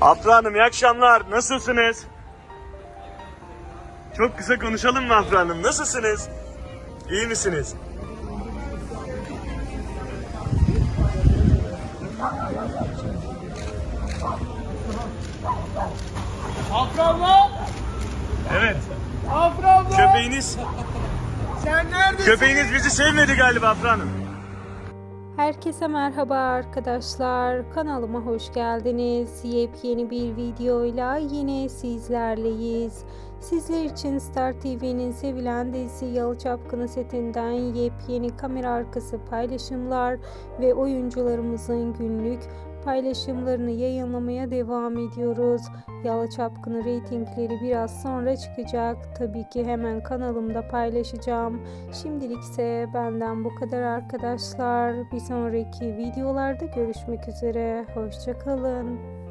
Afra Hanım iyi akşamlar. Nasılsınız? Çok kısa konuşalım mı Afra Hanım? Nasılsınız? İyi misiniz? Afra abla! Evet. Afra abla! Köpeğiniz, Sen neredesin? köpeğiniz bizi sevmedi galiba Afra Hanım. Herkese merhaba arkadaşlar. Kanalıma hoş geldiniz. Yepyeni bir videoyla yine sizlerleyiz. Sizler için Star TV'nin sevilen dizisi Yalı setinden yepyeni kamera arkası paylaşımlar ve oyuncularımızın günlük paylaşımlarını yayınlamaya devam ediyoruz. Yalı Çapkını reytingleri biraz sonra çıkacak. Tabii ki hemen kanalımda paylaşacağım. Şimdilik ise benden bu kadar arkadaşlar. Bir sonraki videolarda görüşmek üzere. Hoşçakalın.